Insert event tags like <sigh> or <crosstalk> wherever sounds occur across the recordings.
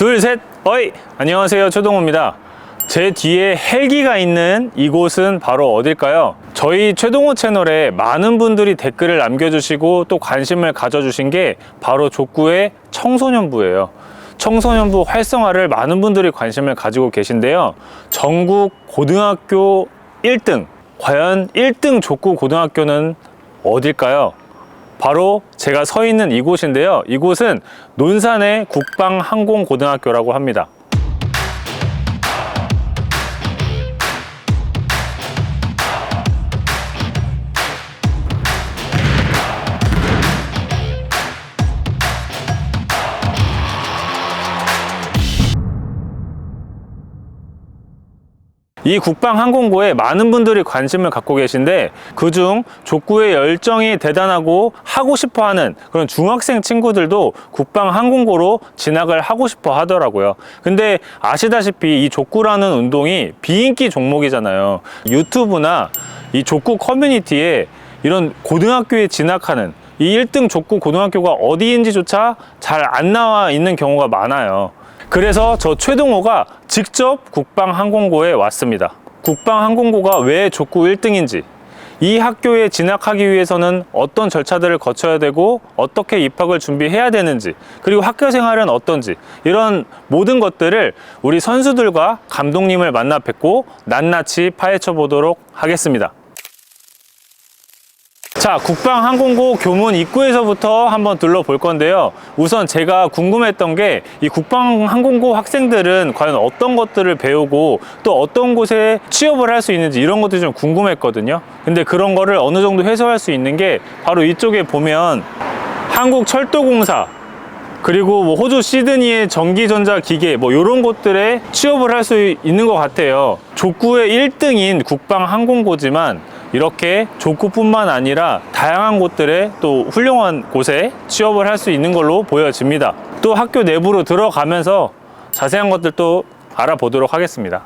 둘, 셋, 어이! 안녕하세요. 최동호입니다. 제 뒤에 헬기가 있는 이곳은 바로 어딜까요? 저희 최동호 채널에 많은 분들이 댓글을 남겨주시고 또 관심을 가져주신 게 바로 족구의 청소년부예요. 청소년부 활성화를 많은 분들이 관심을 가지고 계신데요. 전국 고등학교 1등. 과연 1등 족구 고등학교는 어딜까요? 바로 제가 서 있는 이곳인데요. 이곳은 논산의 국방항공고등학교라고 합니다. 이 국방항공고에 많은 분들이 관심을 갖고 계신데 그중 족구의 열정이 대단하고 하고 싶어 하는 그런 중학생 친구들도 국방항공고로 진학을 하고 싶어 하더라고요. 근데 아시다시피 이 족구라는 운동이 비인기 종목이잖아요. 유튜브나 이 족구 커뮤니티에 이런 고등학교에 진학하는 이 1등 족구 고등학교가 어디인지조차 잘 안 나와 있는 경우가 많아요. 그래서 저 최동호가 직접 국방항공고에 왔습니다. 국방항공고가 왜 족구 1등인지, 이 학교에 진학하기 위해서는 어떤 절차들을 거쳐야 되고 어떻게 입학을 준비해야 되는지 그리고 학교 생활은 어떤지 이런 모든 것들을 우리 선수들과 감독님을 만나 뵙고 낱낱이 파헤쳐 보도록 하겠습니다. 자, 국방항공고 교문 입구에서부터 한번 둘러볼 건데요. 우선 제가 궁금했던 게 이 국방항공고 학생들은 과연 어떤 것들을 배우고 또 어떤 곳에 취업을 할 수 있는지 이런 것들이 좀 궁금했거든요. 근데 그런 거를 어느 정도 해소할 수 있는 게 바로 이쪽에 보면 한국철도공사 그리고 뭐 호주 시드니의 전기전자 기계 뭐 이런 곳들에 취업을 할 수 있는 것 같아요. 족구의 1등인 국방항공고지만 이렇게 족구뿐만 아니라 다양한 곳들에 또 훌륭한 곳에 취업을 할 수 있는 걸로 보여집니다. 또 학교 내부로 들어가면서 자세한 것들도 알아보도록 하겠습니다.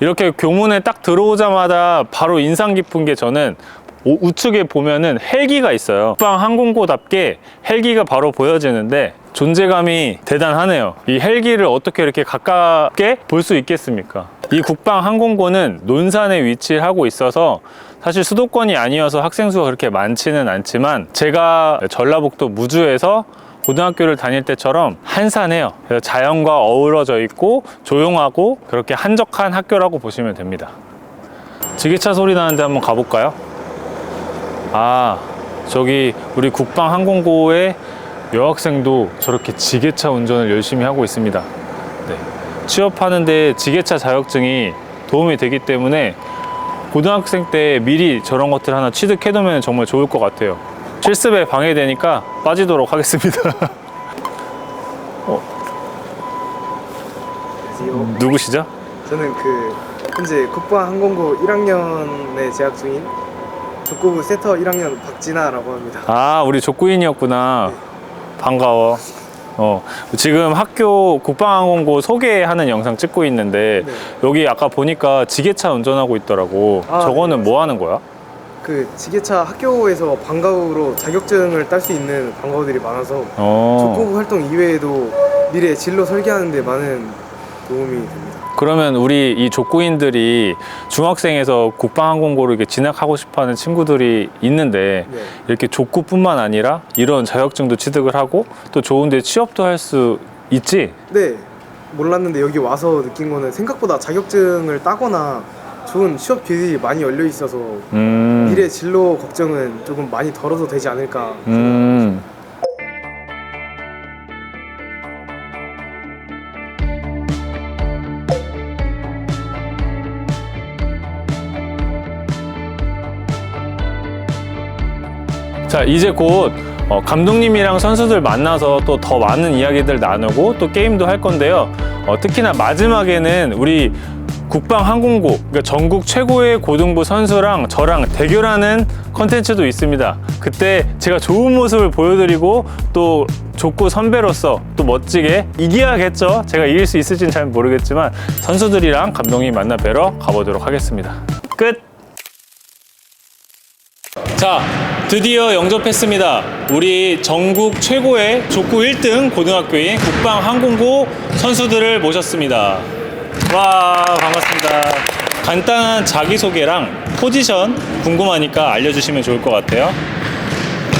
이렇게 교문에 딱 들어오자마자 바로 인상 깊은 게 저는 오- 우측에 보면은 헬기가 있어요. 국방 항공고답게 헬기가 바로 보여지는데 존재감이 대단하네요. 이 헬기를 어떻게 이렇게 가깝게 볼 수 있겠습니까? 이 국방 항공고는 논산에 위치를 하고 있어서 사실 수도권이 아니어서 학생 수가 그렇게 많지는 않지만 제가 전라북도 무주에서 고등학교를 다닐 때처럼 한산해요. 그래서 자연과 어우러져 있고 조용하고 그렇게 한적한 학교라고 보시면 됩니다. 지게차 소리 나는데 한번 가볼까요? 아, 저기 우리 국방항공고의 여학생도 저렇게 지게차 운전을 열심히 하고 있습니다. 네. 취업하는데 지게차 자격증이 도움이 되기 때문에 고등학생 때 미리 저런 것들 하나 취득해두면 정말 좋을 것 같아요. 실습에 방해되니까 빠지도록 하겠습니다. 안녕하세요. <laughs> 누구시죠? 저는 그 현재 국방항공고 1학년에 재학 중인 족구부 세터 1학년 박진아라고 합니다. 아, 우리 족구인이었구나. 반가워. 어, 지금 학교 국방항공고 소개하는 영상 찍고 있는데 네. 여기 아까 보니까 지게차 운전하고 있더라고. 아, 저거는 네, 뭐 하는 거야? 그 지게차 학교에서 방과후로 자격증을 딸 수 있는 방과후들이 많아서 어. 족구부 활동 이외에도 미래 진로 설계하는 데 많은 도움이 됩니다. 그러면 우리 이 족구인들이 중학생에서 국방항공고로 이렇게 진학하고 싶어하는 친구들이 있는데 네. 이렇게 족구뿐만 아니라 이런 자격증도 취득을 하고 또 좋은데 취업도 할 수 있지? 네. 몰랐는데 여기 와서 느낀 거는 생각보다 자격증을 따거나 좋은 취업 기회들이 많이 열려 있어서 음. 미래 진로 걱정은 조금 많이 덜어도 되지 않을까 음. 자, 이제 곧 어, 감독님이랑 선수들 만나서 또 더 많은 이야기들 나누고 또 게임도 할 건데요. 어, 특히나 마지막에는 우리 국방항공고, 그러니까 전국 최고의 고등부 선수랑 저랑 대결하는 컨텐츠도 있습니다. 그때 제가 좋은 모습을 보여드리고 또 족구 선배로서 또 멋지게 이겨야겠죠. 제가 이길 수 있을지는 잘 모르겠지만 선수들이랑 감독님 만나 뵈러 가보도록 하겠습니다. 끝! 자, 드디어 영접했습니다. 우리 전국 최고의 족구 1등 고등학교인 국방항공고 선수들을 모셨습니다. 와, 반갑습니다. 간단한 자기소개랑 포지션 궁금하니까 알려주시면 좋을 것 같아요.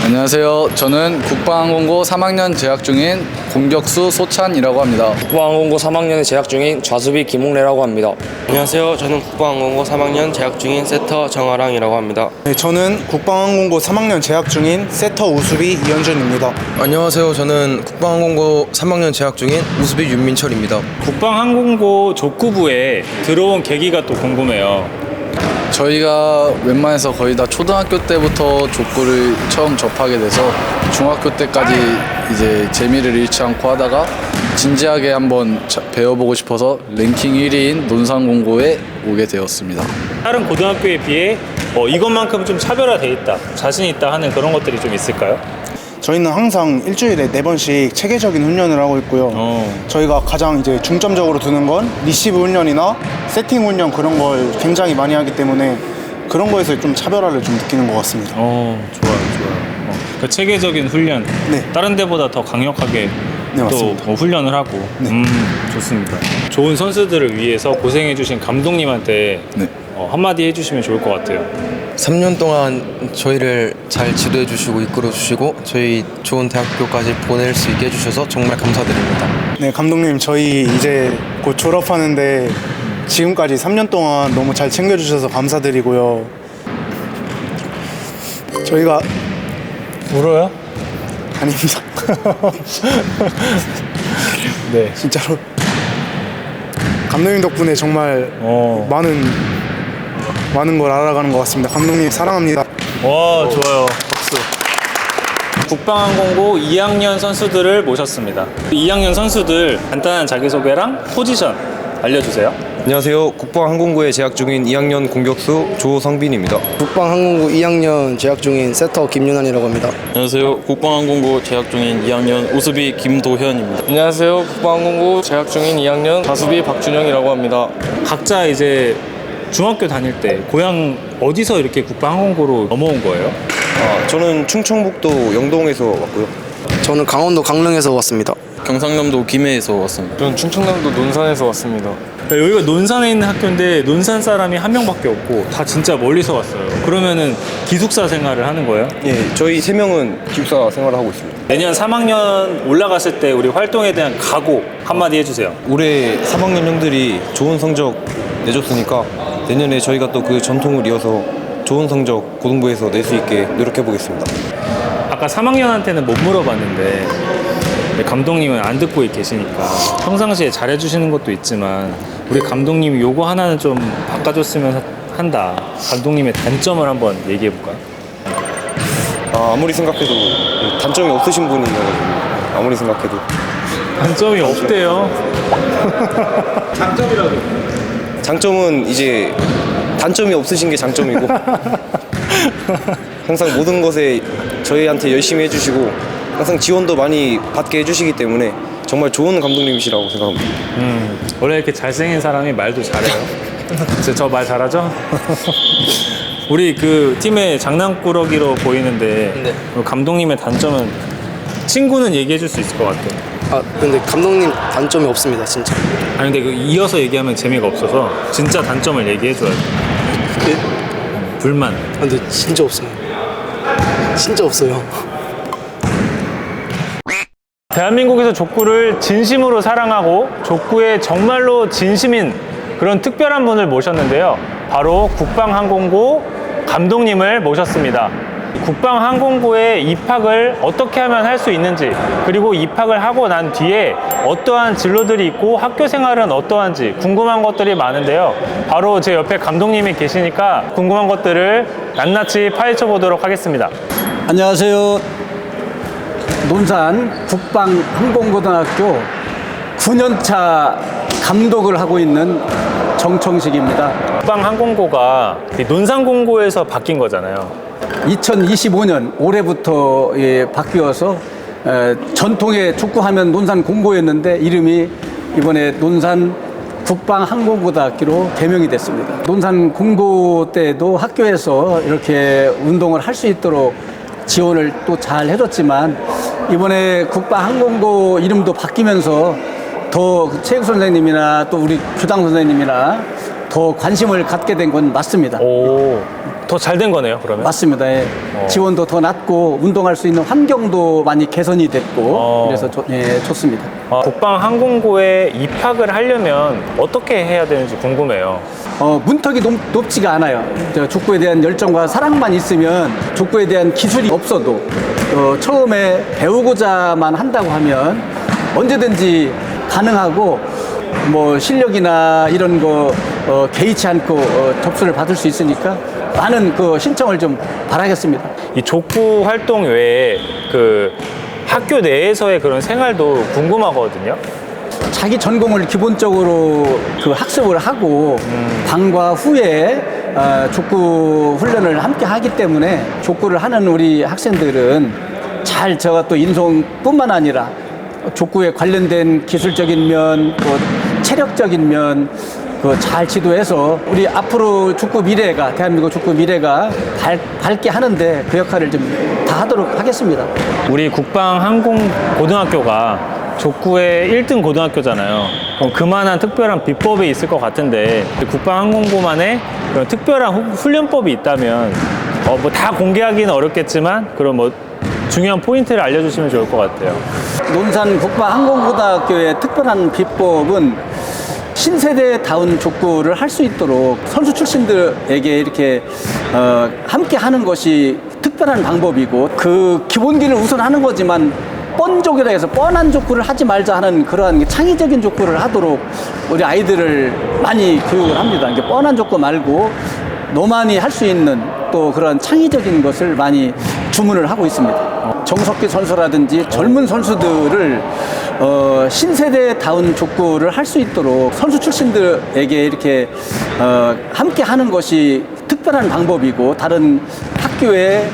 안녕하세요. 저는 국방항공고 3학년 재학 중인 공격수 소찬이라고 합니다. 국방항공고 3학년에 재학 중인 좌수비 김홍래라고 합니다. 안녕하세요. 저는 국방항공고 3학년 재학 중인 세터 정아랑이라고 합니다. 네, 저는 국방항공고 3학년 재학 중인 세터 우수비 이현준입니다. 안녕하세요. 저는 국방항공고 3학년 재학 중인 우수비 윤민철입니다. 국방항공고 족구부에 들어온 계기가 또 궁금해요. 저희가 웬만해서 거의 다 초등학교 때부터 족구를 처음 접하게 돼서 중학교 때까지 이제 재미를 잃지 않고 하다가 진지하게 한번 자- 배워보고 싶어서 랭킹 1위인 논산공고에 오게 되었습니다. 다른 고등학교에 비해 어, 이것만큼 좀 차별화돼 있다, 자신 있다 하는 그런 것들이 좀 있을까요? 저희는 항상 일주일에 네 번씩 체계적인 훈련을 하고 있고요. 어. 저희가 가장 이제 중점적으로 두는 건 리시브 훈련이나 세팅 훈련 그런 걸 굉장히 많이 하기 때문에 그런 거에서 좀 차별화를 좀 느끼는 것 같습니다. 어, 좋아요, 좋아요. 어, 그 체계적인 훈련, 네. 다른 데보다 더 강력하게 네, 또 맞습니다. 뭐 훈련을 하고, 네. 음, 좋습니다. 좋은 선수들을 위해서 고생해주신 감독님한테 네. 어, 한마디 해주시면 좋을 것 같아요. 3년 동안 저희를 잘 지도해 주시고 이끌어 주시고 저희 좋은 대학교까지 보낼 수 있게 해 주셔서 정말 감사드립니다. 네, 감독님 저희 이제 곧 졸업하는데 지금까지 3년 동안 너무 잘 챙겨주셔서 감사드리고요. 저희가 울어요? 아닙니다. <laughs> 네. 진짜로 감독님 덕분에 정말 어. 많은 많은 걸 알아가는 것 같습니다. 감독님 사랑합니다. 와, 좋아요. 박수. 국방항공고 2학년 선수들을 모셨습니다. 2학년 선수들 간단한 자기소개랑 포지션 알려주세요. 안녕하세요. 국방항공고에 재학 중인 2학년 공격수 조성빈입니다. 국방항공고 2학년 재학 중인 세터 김윤환이라고 합니다. 안녕하세요. 국방항공고 재학 중인 2학년 우수비 김도현입니다. 안녕하세요. 국방항공고 재학 중인 2학년 좌수비 박준영이라고 합니다. 각자 이제 중학교 다닐 때 고향 어디서 이렇게 국방항공고로 넘어온 거예요? 아, 저는 충청북도 영동에서 왔고요. 저는 강원도 강릉에서 왔습니다. 경상남도 김해에서 왔습니다. 저는 충청남도 논산에서 왔습니다. 여기가 논산에 있는 학교인데 논산 사람이 한 명밖에 없고 다 진짜 멀리서 왔어요. 그러면은 기숙사 생활을 하는 거예요? 예, 저희 세 명은 기숙사 생활을 하고 있습니다. 내년 3학년 올라갔을 때 우리 활동에 대한 각오 한마디 해주세요. 올해 3학년 형들이 좋은 성적 내줬으니까 내년에 저희가 또 그 전통을 이어서 좋은 성적 고등부에서 낼 수 있게 노력해 보겠습니다. 아까 3학년한테는 못 물어봤는데 네, 감독님은 안 듣고 계시니까 평상시에 잘해주시는 것도 있지만 우리 감독님이 요거 하나는 좀 바꿔줬으면 하- 한다. 감독님의 단점을 한번 얘기해 볼까요? 아, 아무리 생각해도 단점이 없으신 분이어가지고 아무리 생각해도 단점이 없대요. <laughs> 장점은 이제 단점이 없으신 게 장점이고 <laughs> 항상 모든 것에 저희한테 열심히 해주시고 항상 지원도 많이 받게 해주시기 때문에 정말 좋은 감독님이시라고 생각합니다. 음, 원래 이렇게 잘생긴 사람이 말도 잘해요. 저 말 잘하죠? <laughs> 우리 그 팀의 장난꾸러기로 보이는데 네. 그 감독님의 단점은 친구는 얘기해 줄 수 있을 것 같아요. 아 근데 감독님 단점이 없습니다 진짜. 아니 근데 그 이어서 얘기하면 재미가 없어서 진짜 단점을 얘기해 줘야 돼. 음, 불만. 아, 근데 진짜 없어요. 진짜 없어요. 대한민국에서 족구를 진심으로 사랑하고 족구에 정말로 진심인 그런 특별한 분을 모셨는데요. 바로 국방항공고 감독님을 모셨습니다. 국방항공고에 입학을 어떻게 하면 할 수 있는지, 그리고 입학을 하고 난 뒤에 어떠한 진로들이 있고 학교 생활은 어떠한지 궁금한 것들이 많은데요. 바로 제 옆에 감독님이 계시니까 궁금한 것들을 낱낱이 파헤쳐 보도록 하겠습니다. 안녕하세요. 논산 국방항공고등학교 9년차 감독을 하고 있는 정청식입니다. 국방항공고가 이 논산공고에서 바뀐 거잖아요. 2025년 올해부터 예, 바뀌어서 에, 전통의 축구하면 논산 공고였는데 이름이 이번에 논산 국방항공고등학교로 개명이 됐습니다. 논산 공고 때도 학교에서 이렇게 운동을 할 수 있도록 지원을 또 잘 해줬지만 이번에 국방항공고 이름도 바뀌면서 더 체육 선생님이나 또 우리 교당 선생님이나 더 관심을 갖게 된 건 맞습니다. 오, 더 잘 된 거네요, 그러면. 맞습니다. 예. 지원도 더 낮고 운동할 수 있는 환경도 많이 개선이 됐고 어. 그래서 좋- 예, 좋습니다. 아, 국방항공고에 입학을 하려면 어떻게 해야 되는지 궁금해요. 어, 문턱이 높, 높지가 않아요. 저 족구에 대한 열정과 사랑만 있으면 족구에 대한 기술이 없어도 어, 처음에 배우고자만 한다고 하면 언제든지 가능하고 뭐 실력이나 이런 거 어, 개의치 않고 어, 접수를 받을 수 있으니까 많은 그 신청을 좀 바라겠습니다. 이 족구 활동 외에 그 학교 내에서의 그런 생활도 궁금하거든요. 자기 전공을 기본적으로 그 학습을 하고 방과 후에 어, 족구 훈련을 함께 하기 때문에 족구를 하는 우리 학생들은 잘 제가 또 인성뿐만 아니라 족구에 관련된 기술적인 면, 또 체력적인 면, 그잘 지도해서 우리 앞으로 족구 미래가 대한민국 족구 미래가 밝, 밝게 하는데 그 역할을 좀 다 하도록 하겠습니다. 우리 국방항공고등학교가 족구의 1등 고등학교잖아요. 그럼 그만한 특별한 비법이 있을 것 같은데 국방항공고만의 그런 특별한 후- 훈련법이 있다면 어, 뭐 다 공개하기는 어렵겠지만 그런 뭐 중요한 포인트를 알려주시면 좋을 것 같아요. 논산 국방항공고등학교의 특별한 비법은 신세대다운 족구를 할 수 있도록 선수 출신들에게 이렇게 어, 함께 하는 것이 특별한 방법이고 그 기본기를 우선 하는 거지만 뻔족이라 해서 뻔한 족구를 하지 말자 하는 그러한 창의적인 족구를 하도록 우리 아이들을 많이 교육을 합니다. 이게 뻔한 족구 말고 너만이 할 수 있는 또 그런 창의적인 것을 많이 주문을 하고 있습니다. 정석기 선수라든지 젊은 선수들을 어, 신세대다운 족구를 할 수 있도록 선수 출신들에게 이렇게 어, 함께 하는 것이 특별한 방법이고 다른 학교의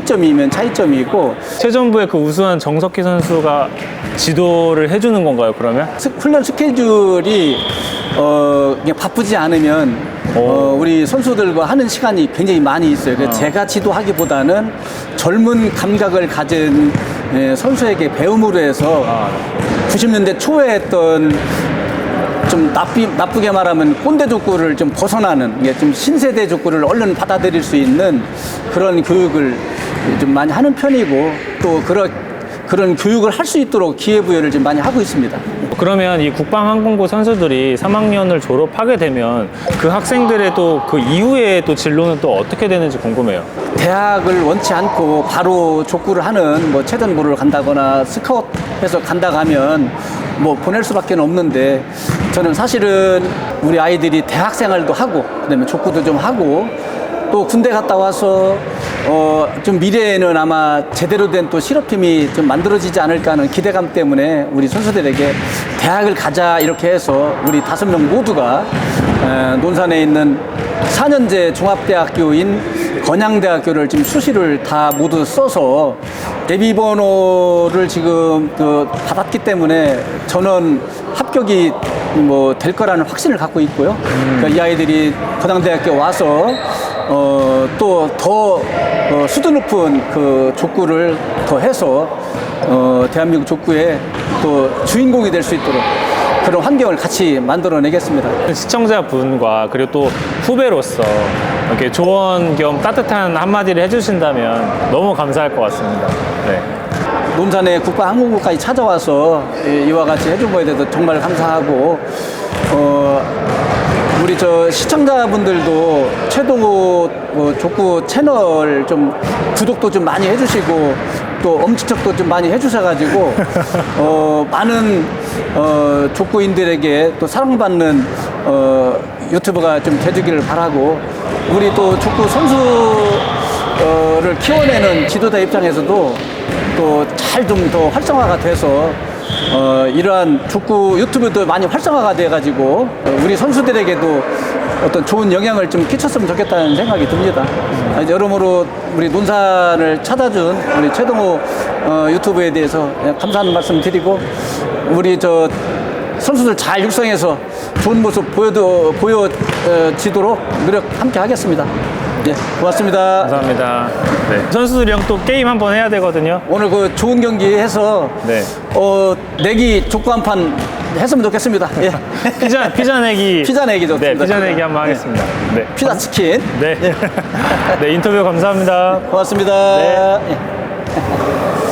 차이점이면 차이점이고 최전부의 그 우수한 정석희 선수가 지도를 해주는 건가요, 그러면? 스- 훈련 스케줄이 어, 그냥 바쁘지 않으면 어, 우리 선수들과 하는 시간이 굉장히 많이 있어요. 그래서 제가 지도하기보다는 젊은 감각을 가진 예, 선수에게 배움으로 해서 90년대 초에 했던 좀 나쁘, 나쁘게 말하면 꼰대 족구를 좀 벗어나는 이게 좀 신세대 족구를 얼른 받아들일 수 있는 그런 교육을 좀 많이 하는 편이고 또 그런 그런 교육을 할 수 있도록 기회부여를 좀 많이 하고 있습니다. 그러면 이 국방항공고 선수들이 3학년을 졸업하게 되면 그 학생들의 또 그 이후에 또 진로는 또 어떻게 되는지 궁금해요. 대학을 원치 않고 바로 족구를 하는 뭐 체전부를 간다거나 스카웃해서 간다 가면 뭐 보낼 수밖에 없는데 저는 사실은 우리 아이들이 대학 생활도 하고 그다음에 족구도 좀 하고 또 군대 갔다 와서 어 좀 미래에는 아마 제대로 된 또 실업팀이 좀 만들어지지 않을까 하는 기대감 때문에 우리 선수들에게 대학을 가자 이렇게 해서 우리 다섯 명 모두가 에, 논산에 있는 4년제 종합대학교인 건양대학교를 지금 수시를 다 모두 써서 대비 번호를 지금 그 받았기 때문에 전원 합격이 뭐 될 거라는 확신을 갖고 있고요. 그러니까 이 아이들이 건양대학교 와서 어, 또더 어, 수준 높은 그 족구를 더 해서 어, 대한민국 족구의 또 주인공이 될 수 있도록 그런 환경을 같이 만들어내겠습니다. 시청자분과 그리고 또 후배로서 이렇게 조언 겸 따뜻한 한마디를 해주신다면 너무 감사할 것 같습니다. 네. 논산의 국가 항공국까지 찾아와서 이- 이와 같이 해준 거에 대해서 정말 감사하고 어, 우리 저 시청자분들도 최동호 어, 족구 채널 좀 구독도 좀 많이 해주시고 또 엄지척도 좀 많이 해주셔가지고 어, 많은 어, 족구인들에게 또 사랑받는 어, 유튜브가 좀 되주기를 바라고 우리 또 족구 선수 를 키워내는 지도자 입장에서도 또 잘 좀 더 활성화가 돼서 어, 이러한 족구 유튜브도 많이 활성화가 돼가지고 어, 우리 선수들에게도 어떤 좋은 영향을 좀 끼쳤으면 좋겠다는 생각이 듭니다. 아, 여러모로 우리 논산을 찾아준 우리 최동호 어, 유튜브에 대해서 감사하는 말씀 드리고 우리 저 선수들 잘 육성해서 좋은 모습 보여도 보여 지도록 노력 함께 하겠습니다. 네, 고맙습니다. 감사합니다. 네. 선수들이랑 또 게임 한번 해야 되거든요. 오늘 그 좋은 경기 해서 네. 어 내기 족구 한 판 했으면 좋겠습니다. 예. <laughs> 피자 피자 내기 <laughs> 피자 내기 네, 좋습니다. 피자 내기 한번 네. 하겠습니다. 네. 피자 치킨. 네. <laughs> 네, 인터뷰 감사합니다. 고맙습니다. 네. 예.